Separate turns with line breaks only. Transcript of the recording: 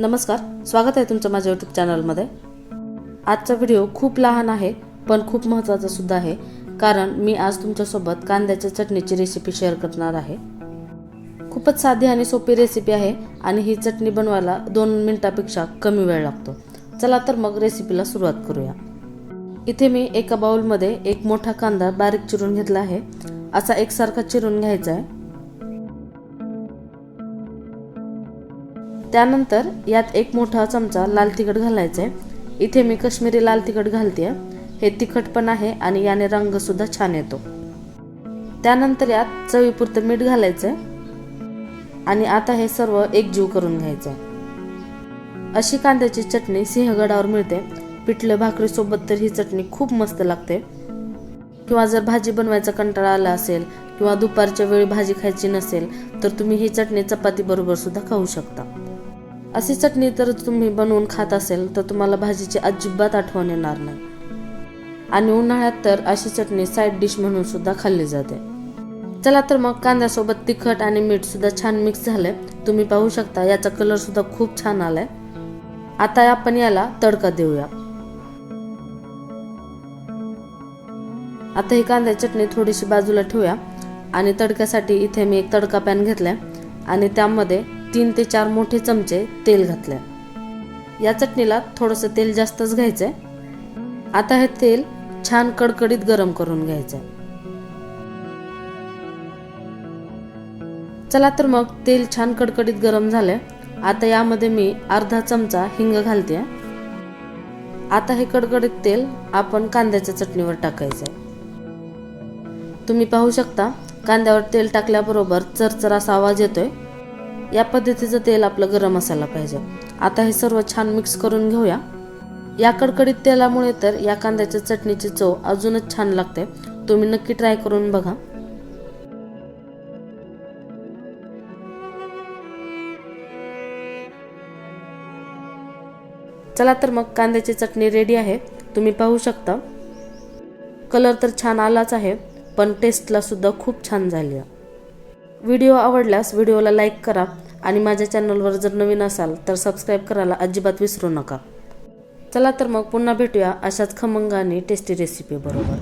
नमस्कार स्वागत आहे तुमचं माझ्या यूट्यूब चॅनलमध्ये आजचा व्हिडिओ खूप लहान आहे पण खूप महत्त्वाचा सुद्धा आहे कारण मी आज तुमच्यासोबत कांद्याच्या चटणीची रेसिपी शेअर करणार आहे. खूपच साधी आणि सोपी रेसिपी आहे आणि ही चटणी बनवायला दोन मिनटापेक्षा कमी वेळ लागतो. चला तर मग रेसिपीला सुरुवात करूया. इथे मी एका बाउलमध्ये एक मोठा कांदा बारीक चिरून घेतला आहे. असा एकसारखा चिरून घ्यायचा आहे. त्यानंतर यात एक मोठा चमचा लाल तिखट घालायचा आहे इथे मी कश्मीरी लाल तिखट घालते हे तिखट पण आहे आणि याने रंग सुद्धा छान येतो. त्यानंतर यात चवीपुरतं मीठ घालायचं आणि आता हे सर्व एकजीव करून घ्यायचं अशी कांद्याची चटणी सिंहगडावर मिळते. पिठलं भाकरीसोबत तर ही चटणी खूप मस्त लागते. किंवा जर भाजी बनवायचा कंटाळा आला असेल किंवा दुपारच्या वेळी भाजी खायची नसेल तर तुम्ही ही चटणी चपाती बरोबर सुद्धा खाऊ शकता. अशी चटणी तर तुम्ही बनवून खात असेल तर तुम्हाला भाजीची अजिबात आठवण येणार नाही. आणि उन्हाळ्यात तर अशी चटणी साईड डिश म्हणून सुद्धा खाल्ली जाते. चला तर मग कांद्यासोबत तिखट आणि मीठ सुद्धा छान मिक्स झालंय. तुम्ही पाहू शकता याचा कलर सुद्धा खूप छान आलाय. आता आपण याला तडका देऊया. आता ही कांदा चटणी थोडीशी बाजूला ठेवूया. आणि तडक्यासाठी इथे मी एक तडका पॅन घेतलाय. आणि त्यामध्ये तीन ते चार मोठे चमचे तेल घातले. या चटणीला थोडंसं तेल जास्तच घ्यायचंय. आता हे तेल छान कडकडीत गरम करून घ्यायचंय. चला तर मग तेल छान कडकडीत गरम झालंय. आता यामध्ये मी अर्धा चमचा हिंग घालते आता हे कडकडीत तेल आपण कांद्याच्या चटणीवर टाकायचंय. तुम्ही पाहू शकता कांद्यावर तेल टाकल्याबरोबर चरचर असा आवाज येतोय. या पद्धतीचं तेल आपलं गरम असायला पाहिजे. आता हे सर्व छान मिक्स करून घेऊया. या कडकडीत तेलामुळे तर या कांद्याच्या चटणीची चव अजूनच छान लागते. तुम्ही नक्की ट्राय करून बघा. चला तर मग कांद्याची चटणी रेडी आहे. तुम्ही पाहू शकता. कलर तर छान आलाच आहे पण टेस्टला सुद्धा खूप छान झाली आहे. व्हिडिओ आवडल्यास व्हिडिओला लाईक करा आणि माझ्या चॅनलवर जर नवीन असाल तर सबस्क्राईब करायला अजिबात विसरू नका. चला तर मग पुन्हा भेटूया अशाच खमंग आणि टेस्टी रेसिपी बरोबर.